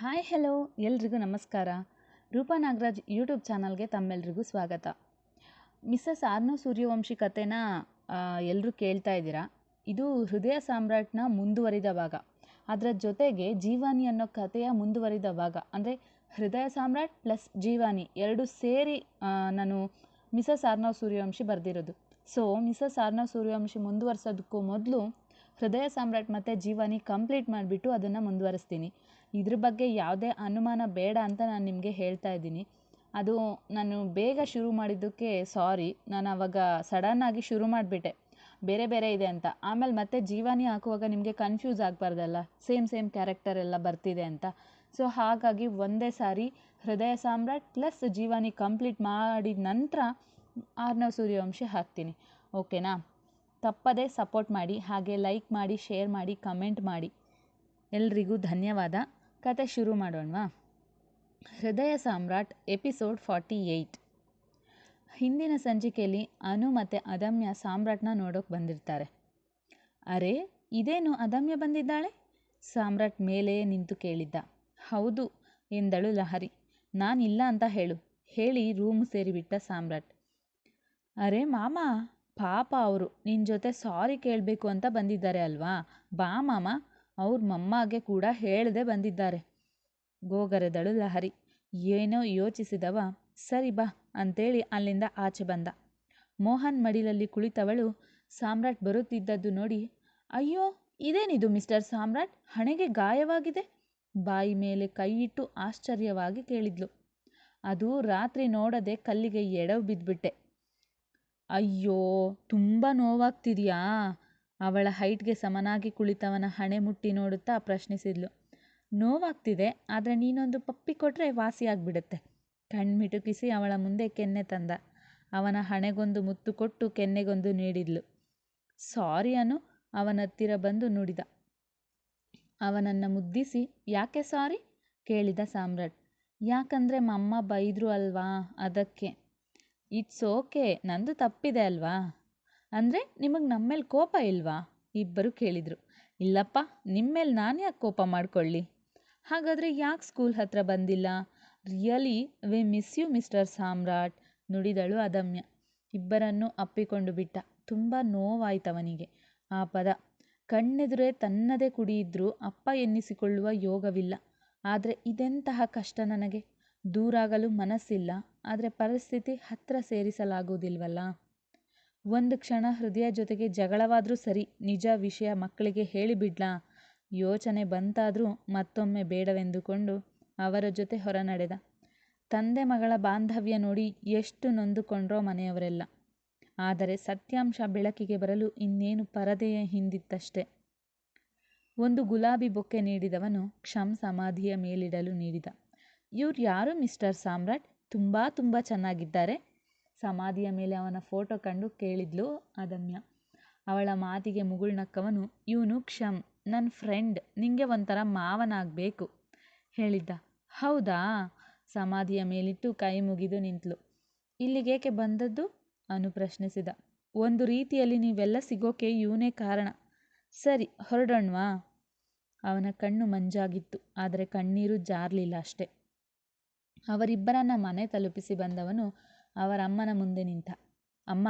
Hi hello, ಎಲ್ರಿಗೂ ನಮಸ್ಕಾರ. Roopa Nagaraj YouTube ಚಾನಲ್ಗೆ ತಮ್ಮೆಲ್ರಿಗೂ ಸ್ವಾಗತ. ಮಿಸ್ಸಸ್ ಆರ್ನೋ ಸೂರ್ಯವಂಶಿ ಕಥೆನ ಎಲ್ಲರೂ ಕೇಳ್ತಾ ಇದ್ದೀರಾ? ಇದು ಹೃದಯ ಸಾಮ್ರಾಟ್ನ ಮುಂದುವರಿದ ಭಾಗ. ಅದರ ಜೊತೆಗೆ ಜೀವಾನಿ ಅನ್ನೋ ಕಥೆಯ ಮುಂದುವರಿದ ಭಾಗ. ಅಂದರೆ ಹೃದಯ ಸಾಮ್ರಾಟ್ ಪ್ಲಸ್ ಜೀವಾನಿ ಎರಡು ಸೇರಿ ನಾನು ಮಿಸಸ್ ಆರ್ನವ್ ಸೂರ್ಯವಂಶಿ ಬರೆದಿರೋದು. ಸೊ ಮಿಸಸ್ ಆರ್ನವ್ ಸೂರ್ಯವಂಶಿ ಮುಂದುವರ್ಸೋದಕ್ಕೂ ಮೊದಲು ಹೃದಯ ಸಾಮ್ರಾಟ್ ಮತ್ತು ಜೀವಾನಿ ಕಂಪ್ಲೀಟ್ ಮಾಡಿಬಿಟ್ಟು ಅದನ್ನು ಮುಂದುವರಿಸ್ತೀನಿ. ಇದ್ರ ಬಗ್ಗೆ ಯಾವುದೇ ಅನುಮಾನ ಬೇಡ ಅಂತ ನಾನು ನಿಮಗೆ ಹೇಳ್ತಾ ಇದ್ದೀನಿ. ಅದು ನಾನು ಬೇಗ ಶುರು ಮಾಡಿದ್ದಕ್ಕೆ ಸಾರಿ. ನಾನು ಆವಾಗ ಸಡನ್ನಾಗಿ ಶುರು ಮಾಡಿಬಿಟ್ಟೆ. ಬೇರೆ ಬೇರೆ ಇದೆ ಅಂತ. ಆಮೇಲೆ ಮತ್ತೆ ಜೀವಾನಿ ಹಾಕುವಾಗ ನಿಮಗೆ ಕನ್ಫ್ಯೂಸ್ ಆಗಬಾರ್ದಲ್ಲ? ಸೇಮ್ ಸೇಮ್ ಕ್ಯಾರೆಕ್ಟರ್ ಎಲ್ಲ ಬರ್ತಿದೆ ಅಂತ. ಸೊ ಹಾಗಾಗಿ ಒಂದೇ ಸಾರಿ ಹೃದಯ ಸಾಮ್ರಾಟ್ ಪ್ಲಸ್ ಜೀವಾನಿ ಕಂಪ್ಲೀಟ್ ಮಾಡಿದ ನಂತರ ಆರ್ನವ್ ಸೂರ್ಯವಂಶಿ ಹಾಕ್ತೀನಿ. ಓಕೆನಾ? ತಪ್ಪದೇ ಸಪೋರ್ಟ್ ಮಾಡಿ, ಹಾಗೆ ಲೈಕ್ ಮಾಡಿ, ಶೇರ್ ಮಾಡಿ, ಕಮೆಂಟ್ ಮಾಡಿ. ಎಲ್ರಿಗೂ ಧನ್ಯವಾದ. ಕತೆ ಶುರು ಮಾಡೋಣವಾ? ಹೃದಯ ಸಾಮ್ರಾಟ್, ಎಪಿಸೋಡ್ ಫಾರ್ಟಿ ಏಯ್ಟ್. ಹಿಂದಿನ ಸಂಚಿಕೆಯಲ್ಲಿ ಅನು ಮತ್ತು ಅದಮ್ಯ ಸಾಮ್ರಾಟ್ನ ನೋಡೋಕೆ ಬಂದಿರ್ತಾರೆ. ಅರೆ, ಇದೇನು ಅದಮ್ಯ ಬಂದಿದ್ದಾಳೆ? ಸಾಮ್ರಾಟ್ ಮೇಲೆಯೇ ನಿಂತು ಕೇಳಿದ್ದ. ಹೌದು, ಎಂದಳು ಲಹರಿ. ನಾನಿಲ್ಲ ಅಂತ ಹೇಳು. ಹೇಳಿ ರೂಮ್ ಸೇರಿಬಿಟ್ಟ ಸಾಮ್ರಾಟ್. ಅರೆ ಮಾಮ, ಪಾಪ ಅವರು. ನಿನ್ನ ಜೊತೆ ಸಾರಿ ಕೇಳಬೇಕು ಅಂತ ಬಂದಿದ್ದಾರೆ ಅಲ್ವಾ? ಬಾ ಮಾಮ. ಅವ್ರ ಮಮ್ಮಗೆ ಕೂಡ ಹೇಳದೆ ಬಂದಿದ್ದಾರೆ. ಗೋಗರೆದಳು ಲಹರಿ. ಏನೋ ಯೋಚಿಸಿದವ. ಸರಿ ಬಾ ಅಂತೇಳಿ ಅಲ್ಲಿಂದ ಆಚೆ ಬಂದ. ಮೋಹನ್ ಮಡಿಲಲ್ಲಿ ಕುಳಿತವಳು ಸಾಮ್ರಾಟ್ ಬರುತ್ತಿದ್ದದ್ದು ನೋಡಿ, ಅಯ್ಯೋ, ಇದೇನಿದು ಮಿಸ್ಟರ್ ಸಾಮ್ರಾಟ್? ಹಣೆಗೆ ಗಾಯವಾಗಿದೆ? ಬಾಯಿ ಮೇಲೆ ಕೈಯಿಟ್ಟು ಆಶ್ಚರ್ಯವಾಗಿ ಕೇಳಿದ್ಲು. ಅದು ರಾತ್ರಿ ನೋಡದೆ ಕಲ್ಲಿಗೆ ಎಡವು ಬಿದ್ದುಬಿಟ್ಟೆ ಅಯ್ಯೋ, ತುಂಬ ನೋವಾಗ್ತಿದೆಯಾ? ಅವಳ ಹೈಟ್ಗೆ ಸಮನಾಗಿ ಕುಳಿತವನ ಹಣೆ ಮುಟ್ಟಿ ನೋಡುತ್ತಾ ಪ್ರಶ್ನಿಸಿದ್ಲು. ನೋವಾಗ್ತಿದೆ, ಆದರೆ ನೀನೊಂದು ಪಪ್ಪಿ ಕೊಟ್ಟರೆ ವಾಸಿಯಾಗ್ಬಿಡುತ್ತೆ ಕಣ್ಮಿಟುಕಿಸಿ ಅವಳ ಮುಂದೆ ಕೆನ್ನೆ ತಂದ. ಅವನ ಹಣೆಗೊಂದು ಮುತ್ತು ಕೊಟ್ಟು ಕೆನ್ನೆಗೊಂದು ನೀಡಿದ್ಲು. ಸಾರಿ ಅನು ಅವನ ಹತ್ತಿರ ಬಂದು ನುಡಿದ. ಅವನನ್ನು ಮುದ್ದಿಸಿ, ಯಾಕೆ ಸಾರಿ? ಕೇಳಿದ ಸಾಮ್ರಾಟ್. ಯಾಕಂದರೆ ಮಮ್ಮ ಬೈದ್ರು ಅಲ್ವಾ, ಅದಕ್ಕೆ. ಇಟ್ಸ್ ಓಕೆ, ನಂದು ತಪ್ಪಿದೆ ಅಲ್ವಾ? ಅಂದರೆ ನಿಮಗೆ ನಮ್ಮ ಮೇಲೆ ಕೋಪ ಇಲ್ವಾ? ಇಬ್ಬರು ಕೇಳಿದರು. ಇಲ್ಲಪ್ಪ ನಿಮ್ಮ ಮೇಲೆ ನಾನು ಯಾಕೆ ಕೋಪ ಮಾಡಿಕೊಳ್ಳಿ? ಹಾಗಾದರೆ ಯಾಕೆ ಸ್ಕೂಲ್ ಹತ್ರ ಬಂದಿಲ್ಲ? Really, we miss you, mister Samrat, ನುಡಿದಳು Adamya. ಇಬ್ಬರನ್ನು ಅಪ್ಪಿಕೊಂಡು ಬಿಟ್ಟ. ತುಂಬ ನೋವಾಯ್ತವನಿಗೆ. ಆ ಪದ. ಕಣ್ಣೆದುರೇ ತನ್ನದೇ ಕುಡಿಯಿದ್ರೂ ಅಪ್ಪ ಎನ್ನಿಸಿಕೊಳ್ಳುವ ಯೋಗವಿಲ್ಲ. ಆದರೆ ಇದೆಂತಹ ಕಷ್ಟ ನನಗೆ? ದೂರಾಗಲು ಮನಸ್ಸಿಲ್ಲ. ಆದರೆ ಪರಿಸ್ಥಿತಿ ಹತ್ರ ಸೇರಿಸಲಾಗುವುದಿಲ್ವಲ್ಲ? ಒಂದು ಕ್ಷಣ ಹೃದಯ ಜೊತೆಗೆ ಜಗಳವಾದರೂ ಸರಿ ನಿಜ ವಿಷಯ ಮಕ್ಕಳಿಗೆ ಹೇಳಿಬಿಡ್ಲಾ ಯೋಚನೆ ಬಂತಾದರೂ ಮತ್ತೊಮ್ಮೆ ಬೇಡವೆಂದುಕೊಂಡು ಅವರ ಜೊತೆ ಹೊರನಡೆದ. ತಂದೆ ಮಗಳ ಬಾಂಧವ್ಯ ನೋಡಿ ಎಷ್ಟು ನೊಂದುಕೊಂಡ್ರೋ ಮನೆಯವರೆಲ್ಲ. ಆದರೆ ಸತ್ಯಾಂಶ ಬೆಳಕಿಗೆ ಬರಲು ಇನ್ನೇನು ಪರದೆಯ ಹಿಂದಿತ್ತಷ್ಟೆ. ಒಂದು ಗುಲಾಬಿ ಬೊಕ್ಕೆ ನೀಡಿದವನು ಕ್ಷಮ್ ಸಮಾಧಿಯ ಮೇಲಿಡಲು ನೀಡಿದ. ಇವ್ರು ಯಾರು ಮಿಸ್ಟರ್ ಸಾಮ್ರಾಟ್? ತುಂಬ ತುಂಬ ಚೆನ್ನಾಗಿದ್ದಾರೆ. ಸಮಾಧಿಯ ಮೇಲೆ ಅವನ ಫೋಟೋ ಕಂಡು ಕೇಳಿದ್ಲು ಅದಮ್ಯ ಅವಳ ಮಾತಿಗೆ ಮುಗುಳ್ನಕ್ಕವನು ಇವನು ಕ್ಷಮ್ ನನ್ನ ಫ್ರೆಂಡ್, ನಿಂಗೆ ಒಂಥರ ಮಾವನಾಗಬೇಕು, ಹೇಳಿದ್ದ. ಹೌದಾ? ಸಮಾಧಿಯ ಮೇಲಿಟ್ಟು ಕೈ ಮುಗಿದು ನಿಂತಳು ಇಲ್ಲಿಗೇಕೆ ಬಂದದ್ದು? ಅನು ಪ್ರಶ್ನಿಸಿದ. ಒಂದು ರೀತಿಯಲ್ಲಿ ನೀವೆಲ್ಲ ಸಿಗೋಕೆ ಇವನೇ ಕಾರಣ. ಸರಿ, ಹೊರಡೋಣ್ವಾ? ಅವನ ಕಣ್ಣು ಮಂಜಾಗಿತ್ತು, ಆದರೆ ಕಣ್ಣೀರು ಜಾರಲಿಲ್ಲ ಅಷ್ಟೆ. ಅವರಿಬ್ಬರನ್ನ ಮನೆ ತಲುಪಿಸಿ ಬಂದವನು ಅವರ ಅಮ್ಮನ ಮುಂದೆ ನಿಂತ, ಅಮ್ಮ,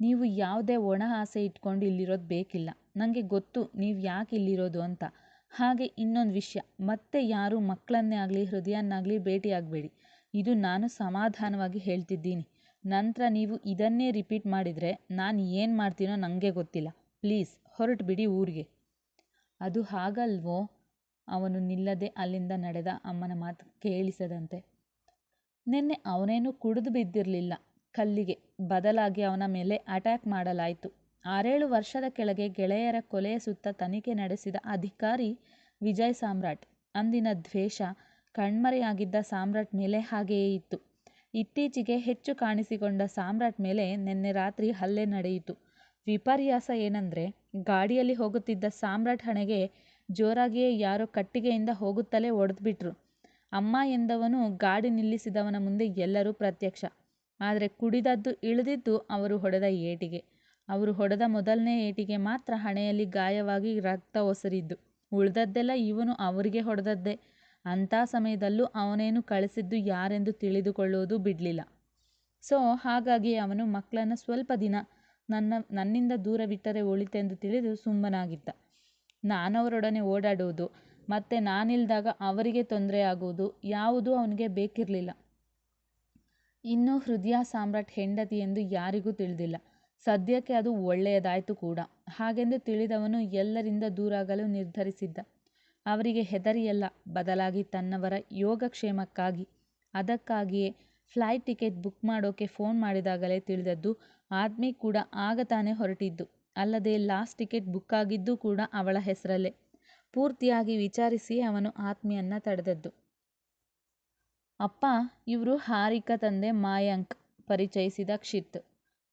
ನೀವು ಯಾವುದೇ ಒಣ ಆಸೆ ಇಟ್ಕೊಂಡು ಇಲ್ಲಿರೋದು ಬೇಕಿಲ್ಲ. ನನಗೆ ಗೊತ್ತು ನೀವು ಯಾಕೆ ಇಲ್ಲಿರೋದು ಅಂತ. ಹಾಗೆ ಇನ್ನೊಂದು ವಿಷಯ. ಮತ್ತೆ ಯಾರು ಮಕ್ಕಳನ್ನೇ ಆಗಲಿ, ಹೃದಯನ್ನಾಗಲಿ ಭೇಟಿಯಾಗಬೇಡಿ ಇದು ನಾನು ಸಮಾಧಾನವಾಗಿ ಹೇಳ್ತಿದ್ದೀನಿ. ನಂತರ ನೀವು ಇದನ್ನೇ ರಿಪೀಟ್ ಮಾಡಿದರೆ ನಾನು ಏನು ಮಾಡ್ತೀನೋ ನನಗೆ ಗೊತ್ತಿಲ್ಲ. ಪ್ಲೀಸ್ ಹೊರಟು ಬಿಡಿ ಊರಿಗೆ. ಅದು ಹಾಗಲ್ವೋ? ಅವನು ನಿಲ್ಲದೆ ಅಲ್ಲಿಂದ ನಡೆದ ಅಮ್ಮನ ಮಾತು ಕೇಳಿಸದಂತೆ. ನಿನ್ನೆ ಅವನೇನು ಕುಡಿದು ಬಿದ್ದಿರಲಿಲ್ಲ. ಕಲ್ಲಿಗೆ ಬದಲಾಗಿ ಅವನ ಮೇಲೆ ಅಟ್ಯಾಕ್ ಮಾಡಲಾಯಿತು. ಆರೇಳು ವರ್ಷದ ಕೆಳಗೆ ಗೆಳೆಯರ ಕೊಲೆಯ ಸುತ್ತ ತನಿಖೆ ನಡೆಸಿದ ಅಧಿಕಾರಿ ವಿಜಯ್ ಸಾಮ್ರಾಟ್. ಅಂದಿನ ದ್ವೇಷ ಕಣ್ಮರೆಯಾಗಿದ್ದ ಸಾಮ್ರಾಟ್ ಮೇಲೆ ಹಾಗೆಯೇ ಇತ್ತು. ಇತ್ತೀಚೆಗೆ ಹೆಚ್ಚು ಕಾಣಿಸಿಕೊಂಡ ಸಾಮ್ರಾಟ್ ಮೇಲೆ ನಿನ್ನೆ ರಾತ್ರಿ ಹಲ್ಲೆ ನಡೆಯಿತು. ವಿಪರ್ಯಾಸ ಏನಂದ್ರೆ, ಗಾಡಿಯಲ್ಲಿ ಹೋಗುತ್ತಿದ್ದ ಸಾಮ್ರಾಟ್ ಹಣೆಗೆ ಜೋರಾಗಿಯೇ ಯಾರೋ ಕಟ್ಟಿಗೆಯಿಂದ ಹೋಗುತ್ತಲೇ ಒಡೆದ್ಬಿಟ್ರು. ಅಮ್ಮ ಎಂದವನು ಗಾಡಿ ನಿಲ್ಲಿಸಿದವನ ಮುಂದೆ ಎಲ್ಲರೂ ಪ್ರತ್ಯಕ್ಷ. ಆದರೆ ಕುಡಿದದ್ದು ಇಳಿದಿದ್ದು ಅವರು ಹೊಡೆದ ಏಟಿಗೆ. ಅವರು ಹೊಡೆದ ಮೊದಲನೇ ಏಟಿಗೆ ಮಾತ್ರ ಹಣೆಯಲ್ಲಿ ಗಾಯವಾಗಿ ರಕ್ತ ಒಸರಿದ್ದು. ಉಳಿದದ್ದೆಲ್ಲ ಇವನು ಅವರಿಗೆ ಹೊಡೆದದ್ದೇ. ಅಂಥ ಸಮಯದಲ್ಲೂ ಅವನೇನು ಕಳಿಸಿದ್ದು ಯಾರೆಂದು ತಿಳಿದುಕೊಳ್ಳುವುದು ಬಿಡಲಿಲ್ಲ. ಸೊ ಹಾಗಾಗಿ ಅವನು ಮಕ್ಕಳನ್ನು ಸ್ವಲ್ಪ ದಿನ ನನ್ನ, ನನ್ನಿಂದ ದೂರವಿಟ್ಟರೆ ಒಳಿತೆಂದು ತಿಳಿದು ಸುಮ್ಮನಾಗಿದ್ದ. ನಾನವರೊಡನೆ ಓಡಾಡುವುದು ಮತ್ತು ನಾನಿಲ್ದಾಗ ಅವರಿಗೆ ತೊಂದರೆ ಆಗುವುದು ಯಾವುದೂ ಅವನಿಗೆ ಬೇಕಿರಲಿಲ್ಲ. ಇನ್ನು ಹೃದಯ ಸಾಮ್ರಾಟ್ ಹೆಂಡತಿ ಎಂದು ಯಾರಿಗೂ ತಿಳಿದಿಲ್ಲ. ಸದ್ಯಕ್ಕೆ ಅದು ಒಳ್ಳೆಯದಾಯಿತು ಕೂಡ. ಹಾಗೆಂದು ತಿಳಿದವನು ಎಲ್ಲರಿಂದ ದೂರಾಗಲು ನಿರ್ಧರಿಸಿದ್ದ. ಅವರಿಗೆ ಹೆದರಿಯಲ್ಲ, ಬದಲಾಗಿ ತನ್ನವರ ಯೋಗಕ್ಷೇಮಕ್ಕಾಗಿ. ಅದಕ್ಕಾಗಿಯೇ ಫ್ಲೈಟ್ ಟಿಕೆಟ್ ಬುಕ್ ಮಾಡೋಕೆ ಫೋನ್ ಮಾಡಿದಾಗಲೇ ತಿಳಿದದ್ದು, ಆದ್ಮಿ ಕೂಡ ಆಗ ತಾನೇ ಹೊರಟಿದ್ದು. ಅಲ್ಲದೆ ಲಾಸ್ಟ್ ಟಿಕೆಟ್ ಬುಕ್ ಆಗಿದ್ದು ಕೂಡ ಅವಳ ಹೆಸರಲ್ಲೇ. ಪೂರ್ತಿಯಾಗಿ ವಿಚಾರಿಸಿ ಅವನು ಆತ್ಮೀಯನ್ನ ತಡೆದದ್ದು. ಅಪ್ಪ, ಇವರು ಹಾರಿಕಾ ತಂದೆ ಮಾಯಾಂಕ್ ಪರಿಚಯಿಸಿದ ಕ್ಷಿತ್.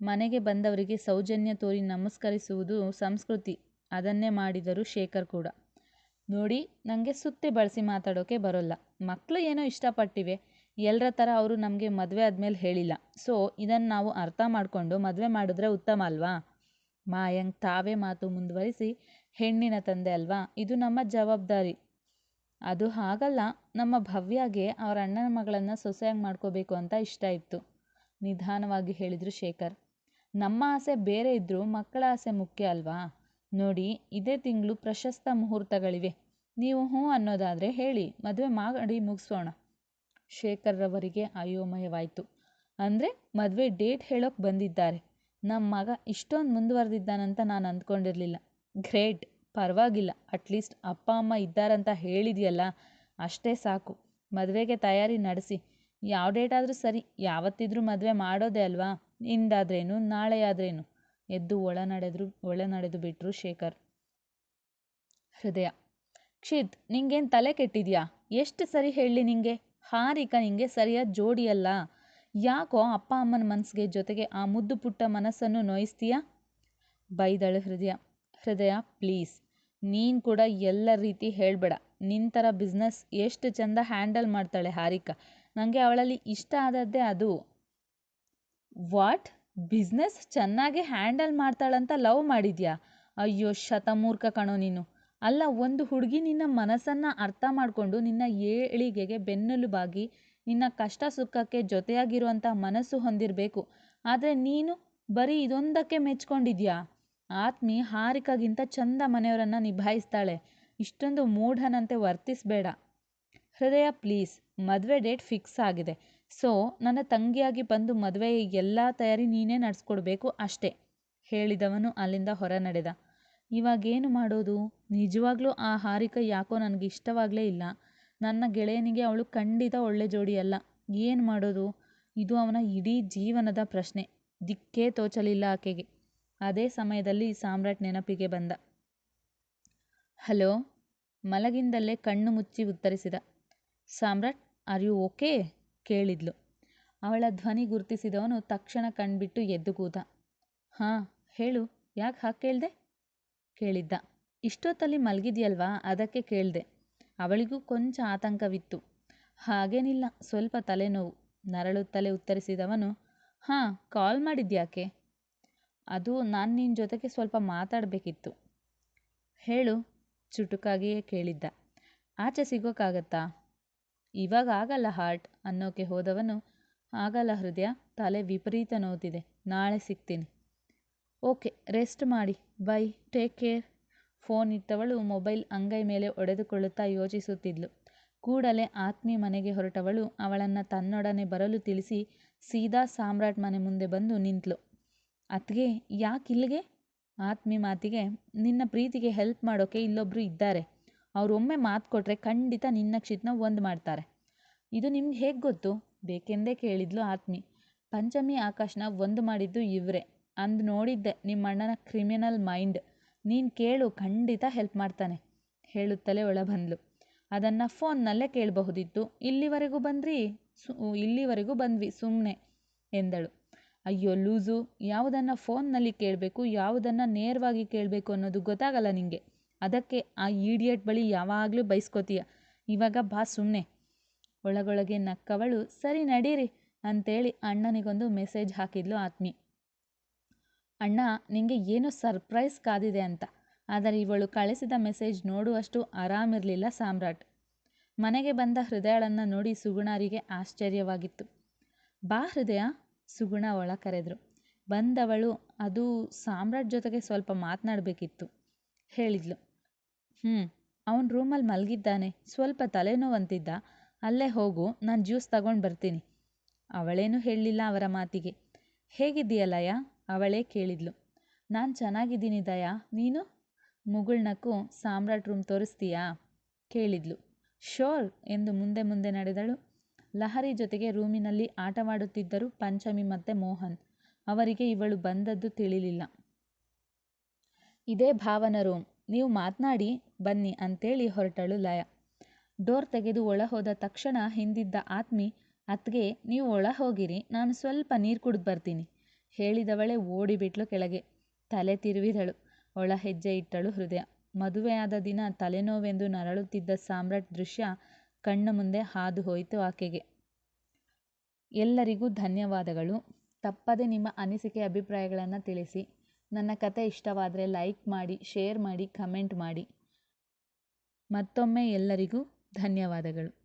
ಮನೆಗೆ ಬಂದವರಿಗೆ ಸೌಜನ್ಯ ತೋರಿ ನಮಸ್ಕರಿಸುವುದು ಸಂಸ್ಕೃತಿ, ಅದನ್ನೇ ಮಾಡಿದರು ಶೇಖರ್ ಕೂಡ. ನೋಡಿ ನನಗೆ ಸುತ್ತಿ ಬಳಸಿ ಮಾತಾಡೋಕೆ ಬರೋಲ್ಲ. ಮಕ್ಕಳು ಏನೋ ಇಷ್ಟಪಟ್ಟಿವೆ. ಎಲ್ಲರ ಥರ ಅವರು ನಮಗೆ ಮದುವೆ ಆದಮೇಲೆ ಹೇಳಿಲ್ಲ. ಸೊ ಇದನ್ನು ನಾವು ಅರ್ಥ ಮಾಡಿಕೊಂಡು ಮದುವೆ ಮಾಡಿದ್ರೆ ಉತ್ತಮ ಅಲ್ವಾ? ಮಾಯಾಂಕ್ ತಾವೇ ಮಾತು ಮುಂದುವರಿಸಿ ಹೆಣ್ಣಿನ ತಂದೆ ಅಲ್ವಾ? ಇದು ನಮ್ಮ ಜವಾಬ್ದಾರಿ. ಅದು ಹಾಗಲ್ಲ, ನಮ್ಮ ಭವ್ಯಾಗೆ ಅವರ ಅಣ್ಣನ ಮಗಳನ್ನು ಸೊಸೆಯಾಗಿ ಮಾಡ್ಕೋಬೇಕು ಅಂತ ಇಷ್ಟ ಇತ್ತು. ನಿಧಾನವಾಗಿ ಹೇಳಿದರು ಶೇಖರ್. ನಮ್ಮ ಆಸೆ ಬೇರೆ ಇದ್ದರೂ ಮಕ್ಕಳ ಆಸೆ ಮುಖ್ಯ ಅಲ್ವಾ? ನೋಡಿ, ಇದೇ ತಿಂಗಳು ಪ್ರಶಸ್ತ ಮುಹೂರ್ತಗಳಿವೆ. ನೀವು ಹ್ಞೂ ಅನ್ನೋದಾದರೆ ಹೇಳಿ, ಮದುವೆ ಮಾಡಿ ಮುಗಿಸೋಣ. ಶೇಖರ್ರವರಿಗೆ ಅಯೋಮಯವಾಯಿತು ಅಂದರೆ ಮದುವೆ ಡೇಟ್ ಹೇಳೋಕೆ ಬಂದಿದ್ದಾರೆ. ನಮ್ಮ ಮಗ ಇಷ್ಟೊಂದು ಮುಂದುವರೆದಿದ್ದಾನಂತ ನಾನು ಅಂದ್ಕೊಂಡಿರಲಿಲ್ಲ. ಗ್ರೇಟ್. ಪರವಾಗಿಲ್ಲ. ಅಟ್ಲೀಸ್ಟ್ ಅಪ್ಪ, ಅಮ್ಮ ಇದ್ದಾರಂತ ಹೇಳಿದೆಯಲ್ಲ, ಅಷ್ಟೇ ಸಾಕು. ಮದುವೆಗೆ ತಯಾರಿ ನಡೆಸಿ. ಯಾವ ಡೇಟಾದರೂ ಸರಿ, ಯಾವತ್ತಿದ್ರೂ ಮದುವೆ ಮಾಡೋದೇ ಅಲ್ವಾ? ಇಂದಾದ್ರೇನು ನಾಳೆ ಆದ್ರೇನು ಎದ್ದು ಒಳ ನಡೆದ್ರು, ಒಳ ನಡೆದು ಬಿಟ್ರು ಶೇಖರ್. ಹೃದಯ. ಕ್ಷಿತ್, ನಿಂಗೇನು ತಲೆ ಕೆಟ್ಟಿದ್ಯಾ? ಎಷ್ಟು ಸರಿ ಹೇಳಿ ನಿಂಗೆ? ಹಾರಿಕಾ ನಿಂಗೆ ಸರಿಯಾದ ಜೋಡಿಯಲ್ಲ ಯಾಕೋ ಅಪ್ಪ, ಅಮ್ಮನ ಮನಸ್ಸಿಗೆ ಜೊತೆಗೆ ಆ ಮುದ್ದು ಪುಟ್ಟ ಮನಸ್ಸನ್ನು ನೋಯಿಸ್ತೀಯಾ? ಬೈದಳು ಹೃದಯ. ಹೃದಯ ಪ್ಲೀಸ್ ನೀನು ಕೂಡ ಎಲ್ಲ ರೀತಿ ಹೇಳಬೇಡ. ನಿನ್ನ ಥರ ಬಿಸ್ನೆಸ್ ಎಷ್ಟು ಚಂದ ಹ್ಯಾಂಡಲ್ ಮಾಡ್ತಾಳೆ ಹಾರಿಕಾ. ನನಗೆ ಅವಳಲ್ಲಿ ಇಷ್ಟ ಆದದ್ದೇ ಅದು. ವಾಟ್ ಬಿಸ್ನೆಸ್ ಚೆನ್ನಾಗಿ ಹ್ಯಾಂಡಲ್ ಮಾಡ್ತಾಳಂತ ಲವ್ ಮಾಡಿದ್ಯಾ? ಅಯ್ಯೋ, ಶತಮೂರ್ಖ ಕಣೋ ನೀನು. ಅಲ್ಲ, ಒಂದು ಹುಡುಗಿ ನಿನ್ನ ಮನಸ್ಸನ್ನು ಅರ್ಥ ಮಾಡಿಕೊಂಡು ನಿನ್ನ ಏಳಿಗೆಗೆ ಬೆನ್ನೆಲುಬಾಗಿ ನಿನ್ನ ಕಷ್ಟ ಸುಖಕ್ಕೆ ಜೊತೆಯಾಗಿರುವಂಥ ಮನಸ್ಸು ಹೊಂದಿರಬೇಕು. ಆದರೆ ನೀನು ಬರೀ ಇದೊಂದಕ್ಕೆ ಮೆಚ್ಕೊಂಡಿದ್ಯಾ? ಆತ್ಮಿ ಹಾರಿಕಾಗಿಂತ ಚಂದ ಮನೆಯವರನ್ನು ನಿಭಾಯಿಸ್ತಾಳೆ. ಇಷ್ಟೊಂದು ಮೂಢನಂತೆ ವರ್ತಿಸಬೇಡ. ಹೃದಯ ಪ್ಲೀಸ್ ಮದುವೆ ಡೇಟ್ ಫಿಕ್ಸ್ ಆಗಿದೆ. ಸೊ ನನ್ನ ತಂಗಿಯಾಗಿ ಬಂದು ಮದುವೆ ಎಲ್ಲ ತಯಾರಿ ನೀನೇ ನಡೆಸ್ಕೊಡ್ಬೇಕು ಅಷ್ಟೇ, ಹೇಳಿದವನು ಅಲ್ಲಿಂದ ಹೊರ ನಡೆದ. ಇವಾಗೇನು ಮಾಡೋದು? ನಿಜವಾಗ್ಲೂ ಆ ಹಾರಿಕ ಯಾಕೋ ನನಗೆ ಇಷ್ಟವಾಗಲೇ ಇಲ್ಲ. ನನ್ನ ಗೆಳೆಯನಿಗೆ ಅವಳು ಖಂಡಿತ ಒಳ್ಳೆ ಜೋಡಿ ಅಲ್ಲ. ಏನು ಮಾಡೋದು? ಇದು ಅವನ ಇಡೀ ಜೀವನದ ಪ್ರಶ್ನೆ. ದಿಕ್ಕೇ ತೋಚಲಿಲ್ಲ ಆಕೆಗೆ. ಅದೇ ಸಮಯದಲ್ಲಿ ಸಾಮ್ರಾಟ್ ನೆನಪಿಗೆ ಬಂದ. ಹಲೋ, ಮಲಗಿಂದಲ್ಲೇ ಕಣ್ಣು ಮುಚ್ಚಿ ಉತ್ತರಿಸಿದ. ಸಾಮ್ರಾಟ್, ಆರ್ ಯು ಓಕೆ ಕೇಳಿದ್ಲು. ಅವಳ ಧ್ವನಿ ಗುರುತಿಸಿದವನು ತಕ್ಷಣ ಕಣ್ಬಿಟ್ಟು ಎದ್ದು ಕೂತ ಹಾಂ, ಹೇಳು, ಯಾಕೆ ಹಾಕಿ ಕೇಳಿದೆ ಕೇಳಿದ್ದ. ಇಷ್ಟೊತ್ತಲ್ಲಿ ಮಲಗಿದ್ಯಲ್ವಾ? ಅದಕ್ಕೆ ಕೇಳಿದೆ. ಅವಳಿಗೂ ಕೊಂಚ ಆತಂಕವಿತ್ತು. ಹಾಗೇನಿಲ್ಲ, ಸ್ವಲ್ಪ ತಲೆನೋವು ನರಳುತ್ತಲೇ ಉತ್ತರಿಸಿದವನು, ಹಾಂ, ಕಾಲ್ ಮಾಡಿದ್ಯಾಕೆ? ಅದು ನಾನು ನಿನ್ನ ಜೊತೆಗೆ ಸ್ವಲ್ಪ ಮಾತಾಡಬೇಕಿತ್ತು. ಹೇಳು, ಚುಟುಕಾಗಿಯೇ ಕೇಳಿದ್ದ. ಆಚೆ ಸಿಗೋಕ್ಕಾಗತ್ತಾ ಇವಾಗ ಆಗಲ್ಲ ಹಾರ್ಟ್, ಅನ್ನೋಕೆ ಹೋದವನು. ಆಗಲ್ಲ ಹೃದಯ, ತಲೆ ವಿಪರೀತ ನೋತಿದೆ ನಾಳೆ ಸಿಗ್ತೀನಿ. ಓಕೆ, ರೆಸ್ಟ್ ಮಾಡಿ. Bye, take care. ಫೋನ್ ಇಟ್ಟವಳು ಮೊಬೈಲ್ ಅಂಗೈ ಮೇಲೆ ಒಡೆದುಕೊಳ್ಳುತ್ತಾ ಯೋಚಿಸುತ್ತಿದ್ಲು. ಕೂಡಲೇ ಆತ್ಮಿ ಮನೆಗೆ ಹೊರಟವಳು. ಅವಳನ್ನು ತನ್ನೊಡನೆ ಬರಲು ತಿಳಿಸಿ ಸೀದಾ ಸಾಮ್ರಾಟ್ ಮನೆ ಮುಂದೆ ಬಂದು ನಿಂತಳು ಅತ್ಗೆ, ಯಾಕೆ ಇಲ್ಲಿಗೆ? ಆತ್ಮಿ ಮಾತಿಗೆ, ನಿನ್ನ ಪ್ರೀತಿಗೆ ಹೆಲ್ಪ್ ಮಾಡೋಕೆ ಇಲ್ಲೊಬ್ಬರು ಇದ್ದಾರೆ. ಅವ್ರು ಒಮ್ಮೆ ಮಾತು ಕೊಟ್ಟರೆ ಖಂಡಿತ ನಿನ್ನ ಕ್ಷಿತ್ನ ಒಂದು ಮಾಡ್ತಾರೆ. ಇದು ನಿಮ್ಗೆ ಹೇಗೆ ಗೊತ್ತು? ಬೇಕೆಂದೇ ಕೇಳಿದ್ಲು ಆತ್ಮಿ. ಪಂಚಮಿ ಆಕಾಶನ ಒಂದು ಮಾಡಿದ್ದು ಇವರೇ. ಅಂದು ನೋಡಿದ್ದೆ ನಿಮ್ಮ ಅಣ್ಣನ ಕ್ರಿಮಿನಲ್ ಮೈಂಡ್ ನೀನು ಕೇಳು, ಖಂಡಿತ ಹೆಲ್ಪ್ ಮಾಡ್ತಾನೆ. ಹೇಳುತ್ತಲೇ ಒಳ ಬಂದ್ಲು ಅದನ್ನು ಫೋನ್ನಲ್ಲೇ ಕೇಳಬಹುದಿತ್ತು. ಇಲ್ಲಿವರೆಗೂ ಬಂದ್ರಿ? ಸು, ಇಲ್ಲಿವರೆಗೂ ಬಂದ್ವಿ ಸುಮ್ಮನೆ ಎಂದಳು. ಅಯ್ಯೋ ಲೂಸು, ಯಾವುದನ್ನು ಫೋನ್ನಲ್ಲಿ ಕೇಳಬೇಕು, ಯಾವುದನ್ನು ನೇರವಾಗಿ ಕೇಳಬೇಕು ಅನ್ನೋದು ಗೊತ್ತಾಗಲ್ಲ ನಿನಗೆ ಅದಕ್ಕೆ ಆ ಈಡಿಯಟ್ ಬಳಿ ಯಾವಾಗಲೂ ಬೈಸ್ಕೋತೀಯ. ಇವಾಗ ಬಾ ಸುಮ್ಮನೆ ಒಳಗೊಳಗೆ ನಕ್ಕವಳು, ಸರಿ ನಡೀರಿ ಅಂತೇಳಿ ಅಣ್ಣನಿಗೊಂದು ಮೆಸೇಜ್ ಹಾಕಿದ್ಲು ಆತ್ಮಿ. ಅಣ್ಣ ನಿಮಗೆ ಏನೋ ಸರ್ಪ್ರೈಸ್ ಕಾದಿದೆ ಅಂತ. ಆದರೆ ಇವಳು ಕಳಿಸಿದ ಮೆಸೇಜ್ ನೋಡುವಷ್ಟು ಆರಾಮಿರಲಿಲ್ಲ ಸಾಮ್ರಾಟ್. ಮನೆಗೆ ಬಂದ ಹೃದಯಳನ್ನು ನೋಡಿ ಸುಗುಣಾರಿಗೆ ಆಶ್ಚರ್ಯವಾಗಿತ್ತು. ಬಾ ಹೃದಯ ಸುಗುಣ ಒಳ ಕರೆದ್ರು. ಬಂದವಳು ಅದು ಸಾಮ್ರಾಟ್ ಜೊತೆಗೆ ಸ್ವಲ್ಪ ಮಾತನಾಡಬೇಕಿತ್ತು. ಹೇಳಿದ್ಲು ಹ್ಞೂ ಅವನ ರೂಮಲ್ಲಿ ಮಲಗಿದ್ದಾನೆ. ಸ್ವಲ್ಪ ತಲೆನೋವಂತಿದ್ದ. ಅಲ್ಲೇ ಹೋಗು, ನಾನು ಜ್ಯೂಸ್ ತಗೊಂಡು ಬರ್ತೀನಿ. ಅವಳೇನು ಹೇಳಲಿಲ್ಲ ಅವರ ಮಾತಿಗೆ. ಹೇಗಿದ್ದೀಯಲಯ ಅವಳೇ ಕೇಳಿದ್ಲು. ನಾನು ಚೆನ್ನಾಗಿದ್ದೀನಿ ದಯಾ ನೀನು? ಮುಗುಳ್ನಕ್ಕೂ ಸಾಮ್ರಾಟ್ ರೂಮ್ ತೋರಿಸ್ತೀಯಾ? ಕೇಳಿದ್ಲು. ಶೋರ್, ಎಂದು ಮುಂದೆ ಮುಂದೆ ನಡೆದಳು. ಲಹರಿ ಜೊತೆಗೆ ರೂಮಿನಲ್ಲಿ ಆಟವಾಡುತ್ತಿದ್ದರು ಪಂಚಮಿ ಮತ್ತೆ ಮೋಹನ್. ಅವರಿಗೆ ಇವಳು ಬಂದದ್ದು ತಿಳಿಲಿಲ್ಲ. ಇದೇ ಭಾವನ ರೂಮ್. ನೀವು ಮಾತನಾಡಿ, ಬನ್ನಿ ಅಂತೇಳಿ ಹೊರಟಳು ಲಯ. ಡೋರ್ ತೆಗೆದು ಒಳಹೋದ ತಕ್ಷಣ ಹಿಂದಿದ್ದ ಆತ್ಮಿ, ಅತ್ಗೆ, ನೀವು ಒಳ ಹೋಗಿರಿ, ನಾನು ಸ್ವಲ್ಪ ನೀರು ಕುಡಿದು ಬರ್ತೀನಿ. ಹೇಳಿದವಳೆ ಓಡಿಬಿಟ್ಲು ಕೆಳಗೆ. ತಲೆ ತಿರುವಿದಳು. ಒಳ ಹೆಜ್ಜೆ ಇಟ್ಟಳು ಹೃದಯ. ಮದುವೆಯಾದ ದಿನ ತಲೆನೋವೆಂದು ನರಳುತ್ತಿದ್ದ ಸಾಮ್ರಾಟ್ ದೃಶ್ಯ ಕಣ್ಣ ಮುಂದೆ ಹಾದು ಹೋಯಿತು ಆಕೆಗೆ. ಎಲ್ಲರಿಗೂ ಧನ್ಯವಾದಗಳು. ತಪ್ಪದೆ ನಿಮ್ಮ ಅನಿಸಿಕೆ ಅಭಿಪ್ರಾಯಗಳನ್ನು ತಿಳಿಸಿ. ನನ್ನ ಕತೆ ಇಷ್ಟವಾದರೆ ಲೈಕ್ ಮಾಡಿ, ಶೇರ್ ಮಾಡಿ, ಕಮೆಂಟ್ ಮಾಡಿ. ಮತ್ತೊಮ್ಮೆ ಎಲ್ಲರಿಗೂ ಧನ್ಯವಾದಗಳು.